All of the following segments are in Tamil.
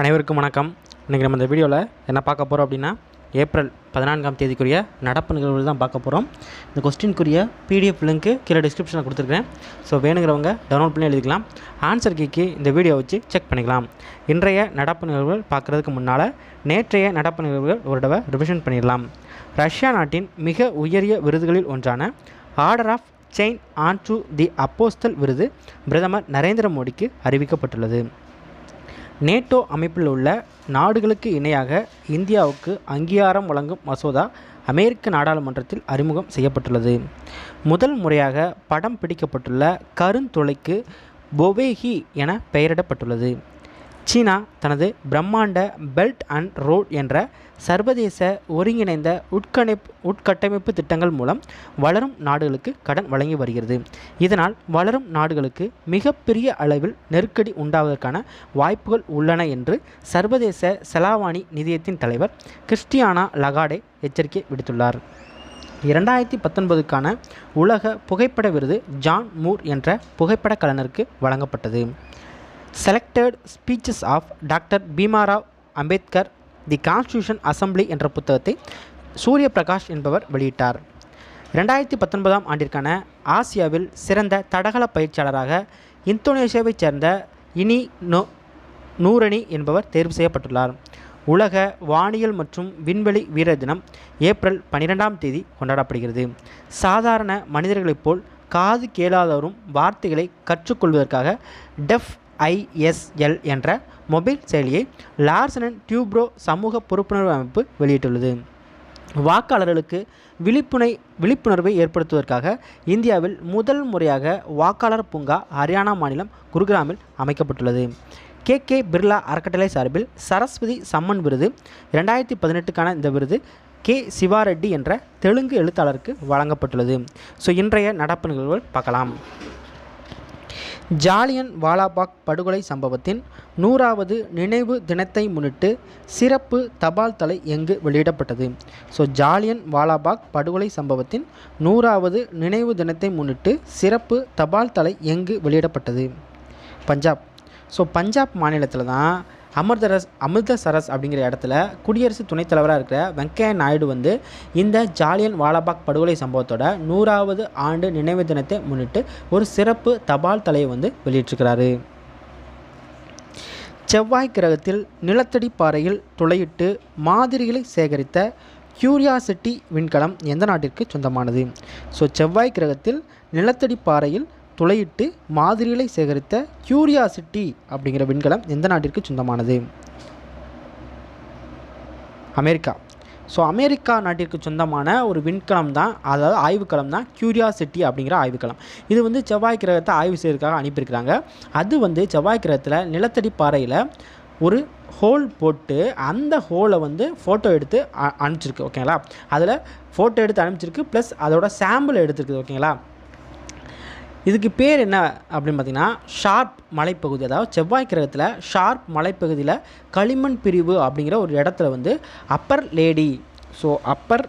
அனைவருக்கும் வணக்கம். இன்றைக்கி நம்ம இந்த வீடியோவில் என்ன பார்க்க போகிறோம் அப்படின்னா ஏப்ரல் பதினான்காம் தேதிக்குரிய நடப்பு நிகழ்வுகள் தான் பார்க்க போகிறோம் இந்த கொஸ்டின்குரிய பிடிஎஃப் லிங்க்கு கீழே டிஸ்கிரிப்ஷனில் கொடுத்துருக்கேன் ஸோ வேணுங்கிறவங்க டவுன்லோட் பண்ணி எழுதிக்கலாம். ஆன்சர் கீக்கு இந்த வீடியோ வச்சு செக் பண்ணிக்கலாம். இன்றைய நடப்பு நிகழ்வுகள் பார்க்குறதுக்கு முன்னால் நேற்றைய நடப்பு நிகழ்வுகள் ஒரு தடவை ரிவிஷன் பண்ணிடலாம். ரஷ்யா நாட்டின் மிக உயரிய விருதுகளில் ஒன்றான Order of Saint Andrew the Apostle விருது பிரதமர் நரேந்திர மோடிக்கு அறிவிக்கப்பட்டுள்ளது. நேட்டோ அமைப்பில் உள்ள நாடுகளுக்கு இணையாக இந்தியாவுக்கு அங்கீகாரம் வழங்கும் மசோதா அமெரிக்க நாடாளுமன்றத்தில் அறிமுகம் செய்யப்பட்டுள்ளது. முதல் முறையாக படம் பிடிக்கப்பட்டுள்ள கருந்துளைக்கு பொவேஹி என பெயரிடப்பட்டுள்ளது. சீனா தனது பிரம்மாண்ட பெல்ட் அண்ட் ரோட் என்ற சர்வதேச ஒருங்கிணைந்த உட்கணைப்பு உட்கட்டமைப்பு திட்டங்கள் மூலம் வளரும் நாடுகளுக்கு கடன் வழங்கி வருகிறது. இதனால் வளரும் நாடுகளுக்கு மிகப்பெரிய அளவில் நெருக்கடி உண்டாவதற்கான வாய்ப்புகள் உள்ளன என்று சர்வதேச செலாவாணி நிதியத்தின் தலைவர் கிறிஸ்டியானா லகாடே எச்சரிக்கை விடுத்துள்ளார். இரண்டாயிரத்தி பத்தொன்பதுக்கான உலக புகைப்பட விருது ஜான் மூர் என்ற புகைப்பட கலைஞருக்கு வழங்கப்பட்டது. Selected speeches of doctor Bhimrao Ambedkar the constitution assembly என்ற புத்தகத்தை சூரிய பிரகாஷ் என்பவர் வெளியிட்டார். ரெண்டாயிரத்தி பத்தொன்பதாம் ஆண்டிற்கான ஆசியாவில் சிறந்த தடகள பயிற்சியாளராக இந்தோனேஷியாவைச் சேர்ந்த இனி நோ நூரணி என்பவர் தேர்வு செய்யப்பட்டுள்ளார். உலக வானியல் மற்றும் விண்வெளி வீரர் தினம் ஏப்ரல் பன்னிரெண்டாம் தேதி கொண்டாடப்படுகிறது. சாதாரண மனிதர்களைப் போல் காது கேளாதவரும் வார்த்தைகளை கற்றுக்கொள்வதற்காக டெஃப் ஐஎஸ்எல் என்ற மொபைல் செயலியை லார்சன் அண்ட் டியூப்ரோ சமூக பொறுப்புணர்வு அமைப்பு வெளியிட்டுள்ளது. வாக்காளர்களுக்கு விழிப்புணை விழிப்புணர்வை ஏற்படுத்துவதற்காக இந்தியாவில் முதல் முறையாக வாக்காளர் பூங்கா ஹரியானா மாநிலம் குருகிராமில் அமைக்கப்பட்டுள்ளது. கே. கே. பிர்லா அறக்கட்டளை சார்பில் சரஸ்வதி சம்மன் விருது ரெண்டாயிரத்தி பதினெட்டுக்கான இந்த விருது கே. சிவாரெட்டி என்ற தெலுங்கு எழுத்தாளருக்கு வழங்கப்பட்டுள்ளது. ஸோ இன்றைய நடப்பு நிகழ்வுகள் பார்க்கலாம். ஜாலியன் வாலாபாக் படுகொலை சம்பவத்தின் நூறாவது நினைவு தினத்தை முன்னிட்டு சிறப்பு தபால் தலை எங்கு வெளியிடப்பட்டது? ஸோ ஜாலியன் வாலாபாக் படுகொலை சம்பவத்தின் நூறாவது நினைவு தினத்தை முன்னிட்டு சிறப்பு தபால் தலை எங்கு வெளியிடப்பட்டது? பஞ்சாப். ஸோ பஞ்சாப் மாநிலத்தில் தான் அமிர்தரஸ் அமிர்தசரஸ் அப்படிங்கிற இடத்துல குடியரசு துணைத் தலைவராக இருக்கிற வெங்கையா நாயுடு வந்து இந்த ஜாலியன் வாலாபாக் படுகொலை சம்பவத்தோட நூறாவது ஆண்டு நினைவு தினத்தை முன்னிட்டு ஒரு சிறப்பு தபால் தலையை வந்து வெளியிட்டிருக்கிறாரு. செவ்வாய் கிரகத்தில் நிலத்தடி பாறையில் துளையிட்டு மாதிரிகளை சேகரித்த கியூரியாசிட்டி விண்கலம் எந்த நாட்டிற்கு சொந்தமானது? ஸோ செவ்வாய் கிரகத்தில் நிலத்தடி பாறையில் துளையிட்டு மாதிரிகளை சேகரித்த கியூரியாசிட்டி அப்படிங்கிற விண்கலம் எந்த நாட்டிற்கு சொந்தமானது? அமெரிக்கா. ஸோ அமெரிக்கா நாட்டிற்கு சொந்தமான ஒரு விண்கலம் தான் அதாவது ஆய்வுக்களம் தான் கியூரியாசிட்டி அப்படிங்கிற ஆய்வுக்களம் இது வந்து செவ்வாய் கிரகத்தை ஆய்வு செய்யறதுக்காக அனுப்பியிருக்கிறாங்க. அது வந்து செவ்வாய் கிரகத்தில் நிலத்தடி பாறையில் ஒரு ஹோல் போட்டு அந்த ஹோலை வந்து ஃபோட்டோ எடுத்து அ அனுப்பிச்சிருக்கு ஓகேங்களா அதில் ஃபோட்டோ எடுத்து அனுப்பிச்சிருக்கு ப்ளஸ் அதோட சாம்பிள் எடுத்துருக்குது ஓகேங்களா இதுக்கு பேர் என்ன அப்படின்னு பார்த்தீங்கன்னா ஷார்ப் மலைப்பகுதி. அதாவது செவ்வாய் கிரகத்தில் ஷார்ப் மலைப்பகுதியில் களிமண் பிரிவு அப்படிங்கிற ஒரு இடத்துல வந்து upper lady so upper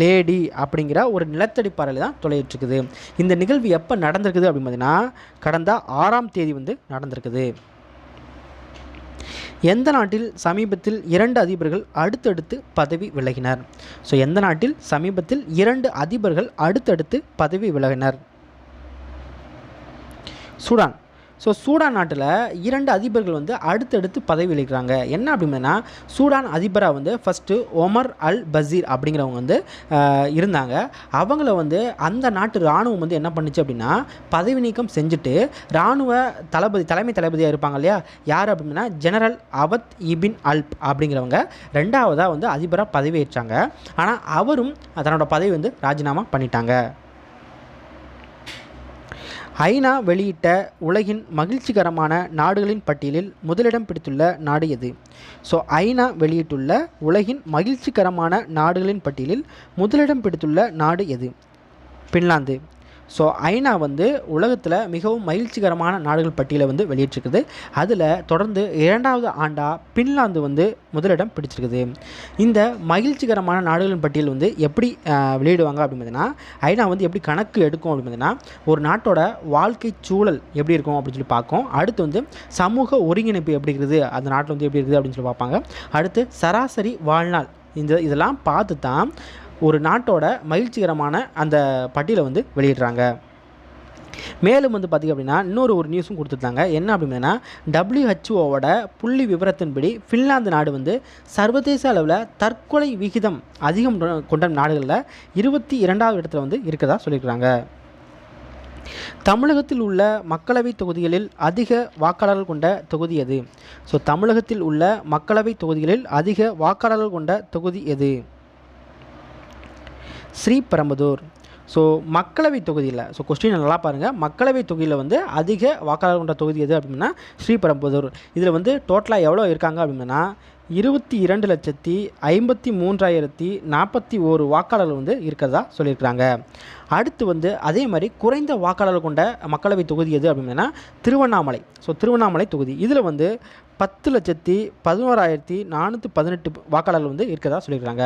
lady அப்படிங்கிற ஒரு நிலத்தடி பாறையில் தான் தொலையிட்டுருக்குது இந்த நிகழ்வு எப்போ நடந்திருக்குது அப்படின்னு பார்த்தீங்கன்னா கடந்த ஆறாம் தேதி வந்து நடந்திருக்குது. எந்த நாட்டில் சமீபத்தில் இரண்டு அதிபர்கள் அடுத்தடுத்து பதவி விலகினர்? ஸோ எந்த நாட்டில் சமீபத்தில் இரண்டு அதிபர்கள் அடுத்தடுத்து பதவி விலகினர்? சூடான். ஸோ சூடான் நாட்டில் இரண்டு அதிபர்கள் வந்து அடுத்தடுத்து பதவி வகிக்கிறாங்க என்ன அப்படின்னா சூடான் அதிபராக வந்து ஃபஸ்ட்டு ஒமர் அல் பசீர் அப்படிங்கிறவங்க வந்து இருந்தாங்க. அவங்கள வந்து அந்த நாட்டு இராணுவம் வந்து என்ன பண்ணுச்சு அப்படின்னா பதவி நீக்கம் செஞ்சுட்டு இராணுவ தளபதி தலைமை தளபதியாக இருப்பாங்க இல்லையா? யார் அப்படின்னா ஜெனரல் அவத் இபின் அல்ப் அப்படிங்கிறவங்க. ரெண்டாவதாக வந்து அதிபராக பதவியேற்றாங்க. ஆனால் அவரும் தன்னோட பதவி வந்து ராஜினாமா பண்ணிட்டாங்க. ஐநா வெளியிட்ட உலகின் மகிழ்ச்சிகரமான நாடுகளின் பட்டியலில் முதலிடம் பிடித்துள்ள நாடு எது? ஸோ ஐநா வெளியிட்டுள்ள உலகின் மகிழ்ச்சிகரமான நாடுகளின் பட்டியலில் முதலிடம் பிடித்துள்ள நாடு எது? பின்லாந்து. ஸோ ஐநா வந்து உலகத்தில் மிகவும் மகிழ்ச்சிகரமான நாடுகள் பட்டியலை வந்து வெளியிட்டிருக்குது. அதில் தொடர்ந்து இரண்டாவது ஆண்டாக பின்லாந்து வந்து முதலிடம் பிடிச்சிருக்குது. இந்த மகிழ்ச்சிகரமான நாடுகளின் பட்டியல் வந்து எப்படி வெளியிடுவாங்க அப்படின்னு ஐநா வந்து எப்படி கணக்கு எடுக்கும் அப்படின்னு ஒரு நாட்டோட வாழ்க்கை சூழல் எப்படி இருக்கும் அப்படின்னு சொல்லி பார்க்கும். அடுத்து வந்து சமூக ஒருங்கிணைப்பு எப்படி இருக்குது அந்த நாட்டில் வந்து எப்படி இருக்குது அப்படின்னு சொல்லி பார்ப்பாங்க. அடுத்து சராசரி வாழ்நாள் இந்த இதெல்லாம் பார்த்து தான் ஒரு நாட்டோட மகிழ்ச்சிகரமான அந்த பட்டியலை வந்து வெளியிடுறாங்க. மேலும் வந்து பார்த்திங்க அப்படின்னா இன்னொரு ஒரு நியூஸும் கொடுத்துருந்தாங்க என்ன அப்படின்னா டபிள்யூஹெச்ஓவோட புள்ளி விவரத்தின்படி ஃபின்லாந்து நாடு வந்து சர்வதேச அளவில் தற்கொலை விகிதம் அதிகம் கொண்ட நாடுகளில் இருபத்தி இரண்டாவது இடத்துல வந்து இருக்கதா சொல்லியிருக்கிறாங்க. தமிழகத்தில் உள்ள மக்களவை தொகுதிகளில் அதிக வாக்காளர்கள் கொண்ட தொகுதி எது? ஸோ தமிழகத்தில் உள்ள மக்களவை தொகுதிகளில் அதிக வாக்காளர்கள் கொண்ட தொகுதி எது? ஸ்ரீபெரம்பதூர். ஸோ மக்களவை தொகுதியில் ஸோ கொஸ்டின் நல்லா பாருங்கள் மக்களவை தொகுதியில் வந்து அதிக வாக்காளர் கொண்ட தொகுதி எது அப்படின்னா ஸ்ரீபெரம்பதூர். இதில் வந்து டோட்டலாக எவ்வளோ இருக்காங்க அப்படின்னா இருபத்தி இரண்டு லட்சத்தி ஐம்பத்தி மூன்றாயிரத்தி நாற்பத்தி ஓரு வாக்காளர்கள் வந்து இருக்கிறதா சொல்லியிருக்கிறாங்க. அடுத்து வந்து அதே மாதிரி குறைந்த வாக்காளர்கள் கொண்ட மக்களவை தொகுதி எது அப்படின்னா திருவண்ணாமலை. ஸோ திருவண்ணாமலை தொகுதி. இதில் வந்து பத்து லட்சத்தி பதினோராயிரத்தி நானூற்றி பதினெட்டு வாக்காளர்கள் வந்து இருக்கிறதா சொல்லியிருக்காங்க.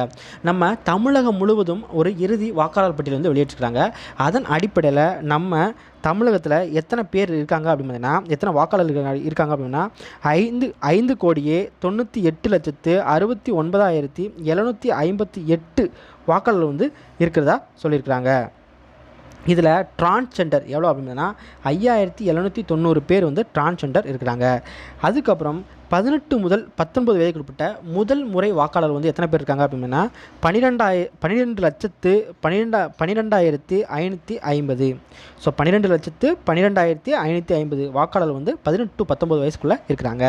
நம்ம தமிழகம் முழுவதும் ஒரு இறுதி வாக்காளர் பட்டியல் வந்து வெளியேற்றிருக்கிறாங்க அதன் அடிப்படையில் நம்ம தமிழகத்தில் எத்தனை பேர் இருக்காங்க அப்படின்னா எத்தனை வாக்காளர்கள் இருக்காங்க இருக்காங்க அப்படின்னா ஐந்து ஐந்து கோடியே தொண்ணூற்றி எட்டு லட்சத்து அறுபத்தி ஒன்பதாயிரத்தி எழுநூற்றி ஐம்பத்தி எட்டு வாக்காளர்கள் வந்து இருக்கிறதா சொல்லியிருக்கிறாங்க. இதில் டிரான்ஸ்ஜெண்டர் எவ்வளோ அப்படின்னா ஐயாயிரத்தி எழுநூற்றி தொண்ணூறு பேர் வந்து டிரான்ஸ்ஜெண்டர் இருக்கிறாங்க. அதுக்கப்புறம் பதினெட்டு முதல் பத்தொன்பது வயதுக்கு உட்பட்ட முதல் முறை வாக்காளர் வந்து எத்தனை பேர் இருக்காங்க அப்படின்னா பன்னிரெண்டாய பன்னிரெண்டு லட்சத்து பன்னிரெண்டா பன்னிரெண்டாயிரத்தி ஐநூற்றி ஐம்பது. ஸோ பன்னிரெண்டு லட்சத்து பன்னிரெண்டாயிரத்தி ஐநூற்றி ஐம்பது வாக்காளர் வந்து பதினெட்டு பத்தொம்பது வயசுக்குள்ளே இருக்கிறாங்க.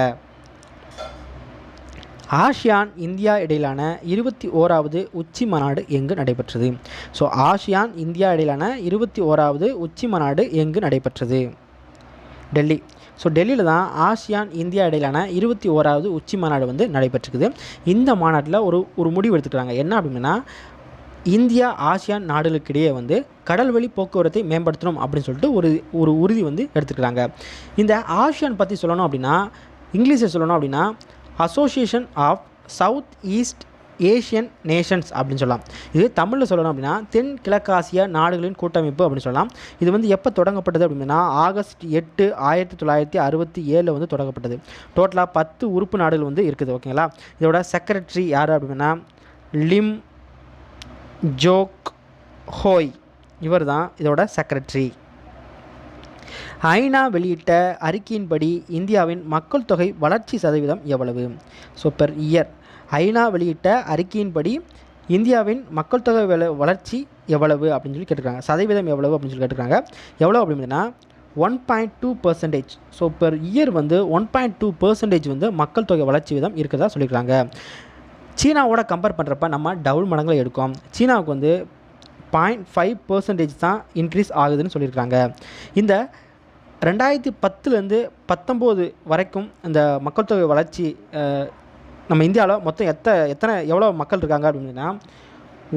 ஆசியான் இந்தியா இடையிலான இருபத்தி ஓராவது உச்சி மாநாடு எங்கு நடைபெற்றது? ஸோ ஆசியான் இந்தியா இடையிலான இருபத்தி ஓராவது உச்சி மாநாடு எங்கு நடைபெற்றது? டெல்லி. ஸோ டெல்லியில் தான் ஆசியான் இந்தியா இடையிலான இருபத்தி ஓராவது உச்சி மாநாடு வந்து நடைபெற்றிருக்குது. இந்த மாநாட்டில் ஒரு ஒரு முடிவு எடுத்துக்கிறாங்க. என்ன அப்படின்னா இந்தியா ஆசியான் நாடுகளுக்கிடையே வந்து கடல்வழி போக்குவரத்தை மேம்படுத்தணும் அப்படின்னு சொல்லிட்டு ஒரு ஒரு உறுதி வந்து எடுத்துக்கிறாங்க. இந்த ஆசியான் பற்றி சொல்லணும் அப்படின்னா இங்கிலீஷில் சொல்லணும் அப்படின்னா association of south east Asian nations அப்படின்னு சொல்லலாம். இது தமிழில் சொல்லணும் அப்படின்னா தென் கிழக்காசிய நாடுகளின் கூட்டமைப்பு அப்படின்னு சொல்லலாம். இது வந்து எப்போ தொடங்கப்பட்டது அப்படின்னா ஆகஸ்ட் எட்டு ஆயிரத்தி தொள்ளாயிரத்தி அறுபத்தி ஏழில் வந்து தொடங்கப்பட்டது. டோட்டலாக பத்து உறுப்பு நாடுகள் வந்து இருக்குது ஓகேங்களா? இதோட செக்ரட்டரி யார் அப்படின்னா லிம் ஜோக் ஹோய் இவர் தான் இதோட செக்ரட்டரி ஐநா வெளியிட்ட அறிக்கையின்படி இந்தியாவின் மக்கள் தொகை வளர்ச்சி சதவீதம் எவ்வளவு? ஸோ பெர் இயர் ஐநா வெளியிட்ட அறிக்கையின்படி இந்தியாவின் மக்கள் தொகை வள- வளர்ச்சி எவ்வளவு அப்படின்னு சொல்லி கேட்டுருக்காங்க. சதவீதம் எவ்வளவு அப்படின்னு சொல்லி கேட்டுக்கிறாங்க எவ்வளோ அப்படின்னா one point two percentage so per year வந்து ஒன் பாயிண்ட் டூ பர்சன்டேஜ் வந்து மக்கள் தொகை வளர்ச்சி விதம் இருக்கிறதா சொல்லியிருக்காங்க. சீனாவோட கம்பேர் பண்ணுறப்ப நம்ம டபுள் மடங்களை எடுக்கும். சீனாவுக்கு வந்து பாயிண்ட் ஃபைவ் பர்சன்டேஜ் தான் இன்க்ரீஸ் ஆகுதுன்னு சொல்லியிருக்காங்க. இந்த ரெண்டாயிரத்தி பத்துலேருந்து பத்தொம்போது வரைக்கும் இந்த மக்கள் தொகை வளர்ச்சி நம்ம இந்தியாவில் மொத்தம் எத்த எத்தனை எவ்வளோ மக்கள் இருக்காங்க அப்படின்னா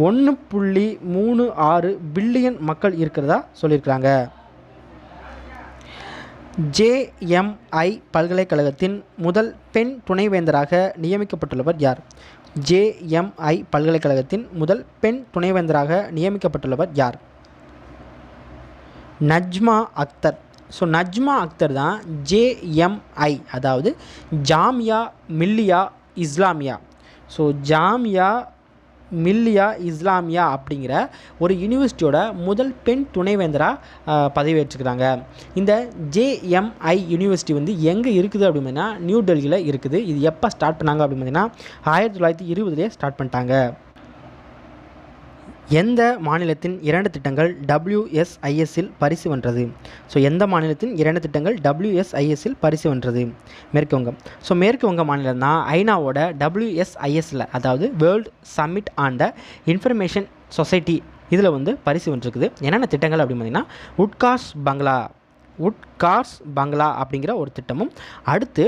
ஒன்று புள்ளி மூணு ஆறு பில்லியன் மக்கள் இருக்கிறதா சொல்லியிருக்கிறாங்க. ஜேஎம்ஐ பல்கலைக்கழகத்தின் முதல் பெண் துணைவேந்தராக நியமிக்கப்பட்டுள்ளவர் யார்? ஜேஎம்ஐ பல்கலைக்கழகத்தின் முதல் பெண் துணைவேந்தராக நியமிக்கப்பட்டுள்ளவர் யார்? நஜ்மா அக்தர். ஸோ நஜ்மா அக்தர் தான் ஜேஎம்ஐ அதாவது ஜாமியா மில்லியா இஸ்லாமியா ஸோ ஜாமியா மில்லியா இஸ்லாமியா அப்படிங்கிற ஒரு யூனிவர்சிட்டியோட முதல் பெண் துணைவேந்தராக பதவியேற்றுக்கிறாங்க. இந்த ஜேஎம்ஐ யூனிவர்சிட்டி வந்து எங்கே இருக்குது அப்படின்னா நியூ டெல்லியில் இருக்குது. இது எப்போ ஸ்டார்ட் பண்ணாங்க அப்படின்னு பார்த்தீங்கன்னா ஆயிரத்தி தொள்ளாயிரத்தி இருபதுலேயே ஸ்டார்ட் பண்ணிட்டாங்க. எந்த மாநிலத்தின் இரண்டு திட்டங்கள் டபிள்யூஎஸ்ஐஎஸ்ஸில் பரிசு வென்றது? ஸோ எந்த மாநிலத்தின் இரண்டு திட்டங்கள் டபிள்யூஎஸ்ஐஎஸ்ஸில் பரிசு வென்றது? மேற்கு வங்கம். ஸோ மேற்கு வங்க மாநிலம் தான் ஐநாவோட டபிள்யூஎஸ்ஐஎஸ்ல அதாவது world summit on the information society இதில் வந்து பரிசு வென்றிருக்குது. என்னென்ன திட்டங்கள் அப்படின்னு பார்த்தீங்கன்னா உட்காஸ் பங்களா உட்கார்ஸ் பங்களா அப்படிங்கிற ஒரு திட்டமும் அடுத்து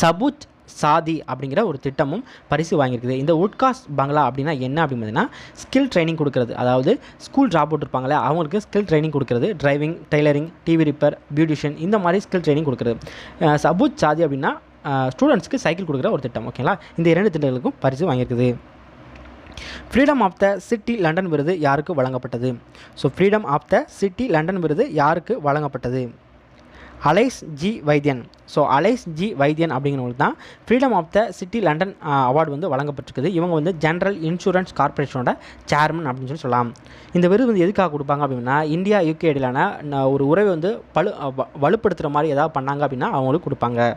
சபுஜ் சாதி அப்படிங்கிற ஒரு திட்டமும் பரிசு வாங்கியிருக்குது. இந்த உட்காஸ்ட் பங்களா அப்படின்னா என்ன அப்படின்னு ஸ்கில் ட்ரைனிங் கொடுக்குறது. அதாவது ஸ்கூல் ட்ராப் அவுட் இருப்பாங்களே அவங்களுக்கு ஸ்கில் ட்ரைனிங் கொடுக்குறது. Driving tailoring TV repair beautician இந்த மாதிரி ஸ்கில் ட்ரைனிங் கொடுக்குறது. சபூத் சாதி அப்படின்னா ஸ்டூடெண்ட்ஸ்க்கு சைக்கிள் கொடுக்குற ஒரு திட்டம் ஓகேங்களா இந்த இரண்டு திட்டங்களுக்கும் பரிசு வாங்கியிருக்குது. Freedom of the city London விருது யாருக்கு வழங்கப்பட்டது? So freedom of the city London விருது யாருக்கு வழங்கப்பட்டது? Alice G Vaidyan. So Alice G Vaidyan அப்படிங்கிறவங்களுக்கு தான் freedom of the city London award வந்து வழங்கப்பட்டிருக்குது. இவங்க வந்து ஜென்ரல் இன்சூரன்ஸ் கார்ப்பரேஷனோட சேர்மன் அப்படின்னு சொல்லி சொல்லலாம். இந்த விருது வந்து எதுக்காக கொடுப்பாங்க அப்படின்னா இந்தியா யூகே இடையிலான ஒரு உறவை வந்து பழு வ- வலுப்படுத்துகிற மாதிரி ஏதாவது பண்ணாங்க அப்படின்னா அவங்களுக்கு கொடுப்பாங்க.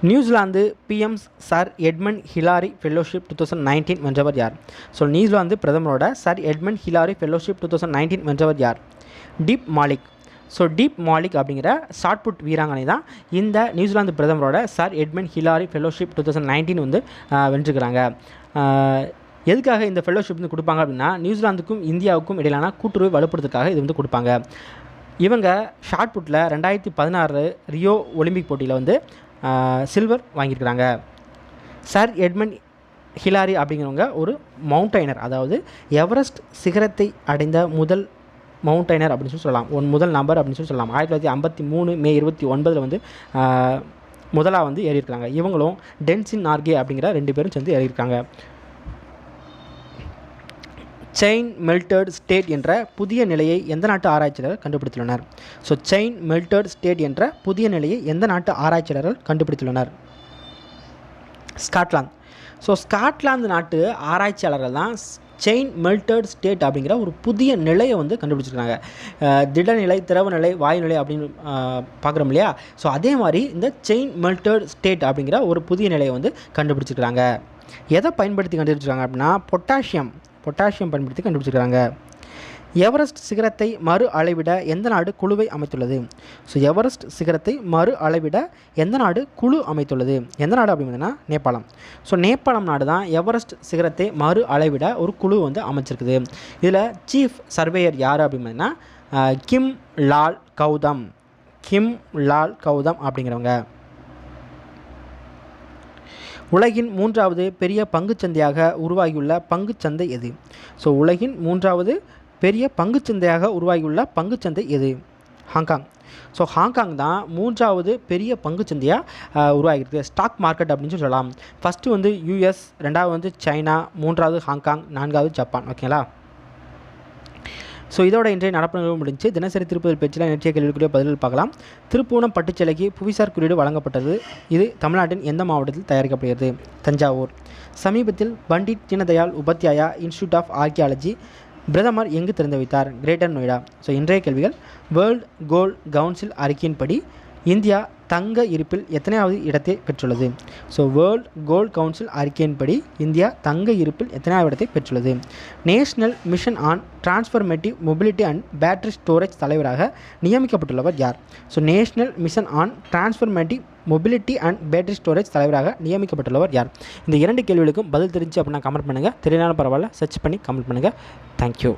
New Zealand PM sir Edmund Hillary fellowship two thousand nineteen வென்றவர் யார்? So New Zealand பிரதமரோட sir Edmund Hillary fellowship two thousand nineteen வென்றவர் யார்? டீப் மாலிக் ஸோ டீப் மாலிக் அப்படிங்கிற ஷார்ட்புட் வீராங்கனை தான் இந்த New Zealand பிரதமரோட sir Edmund Hillary fellowship two thousand nineteen வந்து வென்றுக்கிறாங்க எதுக்காக இந்த ஃபெல்லோஷிப் வந்து கொடுப்பாங்க அப்படின்னா நியூசிலாந்துக்கும் இந்தியாவுக்கும் இடையிலான கூட்டுறவை வலுப்படுத்துறதுக்காக இது வந்து கொடுப்பாங்க. இவங்க ஷார்ட் புட்டில் ரெண்டாயிரத்தி பதினாறு ரியோ ஒலிம்பிக் போட்டியில் வந்து சில்வர் வாங்கியிருக்கிறாங்க. சார் எட்மன் ஹிலாரி அப்படிங்கிறவங்க ஒரு மவுண்டைனர் அதாவது எவரெஸ்ட் சிகரத்தை அடைந்த முதல் மவுண்டைனர் அப்படின்னு சொல்லி சொல்லலாம். ஒன் முதல் நபர் அப்படின்னு சொல்லி சொல்லலாம். ஆயிரத்தி தொள்ளாயிரத்தி ஐம்பத்தி மூணு மே இருபத்தி ஒன்பதில் வந்து முதலாக வந்து ஏறியிருக்காங்க இவங்களும் டென்சின் நார்கே அப்படிங்கிற ரெண்டு பேரும் சேர்ந்து ஏறியிருக்காங்க. செயின் மெல்டட் ஸ்டேட் என்ற புதிய நிலையை எந்த நாட்டு ஆராய்ச்சியாளர்கள் கண்டுபிடித்துள்ளனர்? ஸோ செயின் மெல்டட் ஸ்டேட் என்ற புதிய நிலையை எந்த நாட்டு ஆராய்ச்சியாளர்கள் கண்டுபிடித்துள்ளனர்? ஸ்காட்லாந்து. ஸோ ஸ்காட்லாந்து நாட்டு ஆராய்ச்சியாளர்கள் தான் செயின் மெல்டட் ஸ்டேட் அப்படிங்கிற ஒரு புதிய நிலையை வந்து கண்டுபிடிச்சிருக்காங்க. திடநிலை திரவநிலை வாயுநிலை வாயு நிலை அப்படின்னு பார்க்குறோம் இல்லையா? ஸோ அதே மாதிரி இந்த செயின் மெல்டட் ஸ்டேட் அப்படிங்கிற ஒரு புதிய நிலையை வந்து கண்டுபிடிச்சிருக்காங்க. எதை பயன்படுத்தி கண்டுபிடிச்சிருக்காங்க அப்படின்னா பொட்டாசியம் பொட்டாசியம் பயன்படுத்தி கண்டுபிடிச்சிருக்காங்க. எவரெஸ்ட் சிகரத்தை மறு அளவிட எந்த நாடு குழுவை அமைத்துள்ளது? ஸோ எவரெஸ்ட் சிகரத்தை மறு அளவிட எந்த நாடு குழு அமைத்துள்ளது? எந்த நாடு அப்படின்னா நேபாளம். ஸோ நேபாளம் நாடு தான் எவரெஸ்ட் சிகரத்தை மறு அளவிட ஒரு குழு வந்து அமைச்சிருக்குது. இதில் சீஃப் சர்வேயர் யார் அப்படின்னா கிம் லால் கௌதம். கிம் லால் கௌதம் அப்படிங்கிறவங்க. உலகின் மூன்றாவது பெரிய பங்குச்சந்தையாக உருவாகியுள்ள பங்குச்சந்தை எது? ஸோ உலகின் மூன்றாவது பெரிய பங்குச்சந்தையாக உருவாகியுள்ள பங்குச்சந்தை எது? ஹாங்காங். ஸோ ஹாங்காங் தான் மூன்றாவது பெரிய பங்குச்சந்தையாக உருவாகிருக்கு ஸ்டாக் மார்க்கெட் அப்படின்னு சொல்லி சொல்லலாம். ஃபஸ்ட்டு வந்து யூஎஸ் ரெண்டாவது வந்து சைனா மூன்றாவது ஹாங்காங் நான்காவது ஜப்பான். ஓகேங்களா ஸோ இதோட இன்றைய நடப்பு முடிஞ்சு தினசரி திருப்பதில் பேச்சில் நேற்றைய கேள்விக்குரிய பதில்கள் பார்க்கலாம். திருப்பூணம் பட்டுச்சேலைக்கு புவிசார் குறியீடு வழங்கப்பட்டது. இது தமிழ்நாட்டின் எந்த மாவட்டத்தில் தயாரிக்கப்படுகிறது? தஞ்சாவூர். சமீபத்தில் Pandit Deendayal Upadhyaya institute of archaeology பிரதமர் எங்கு திறந்து வைத்தார்? கிரேட்டர் நொய்டா. ஸோ இன்றைய கேள்விகள் வேர்ல்ட் கோல்ட் கவுன்சில் அறிக்கையின்படி இந்தியா தங்க இருப்பில் எத்தனையாவது இடத்தை பெற்றுள்ளது? ஸோ வேர்ல்ட் கோல்ட் கவுன்சில் அறிக்கையின்படி இந்தியா தங்க இருப்பில் எத்தனையாவது இடத்தை பெற்றுள்ளது? National mission on transformative mobility and battery storage தலைவராக நியமிக்கப்பட்டுள்ளவர் யார்? So national mission on transformative mobility and battery storage தலைவராக நியமிக்கப்பட்டுள்ளவர் யார்? இந்த இரண்டு கேள்விகளுக்கும் பதில் தெரிஞ்சு அப்படின்னா கமெண்ட் பண்ணுங்கள் தெரியனாலும் பரவாயில்ல. சர்ச் பண்ணி கமெண்ட் பண்ணுங்கள் தேங்க்யூ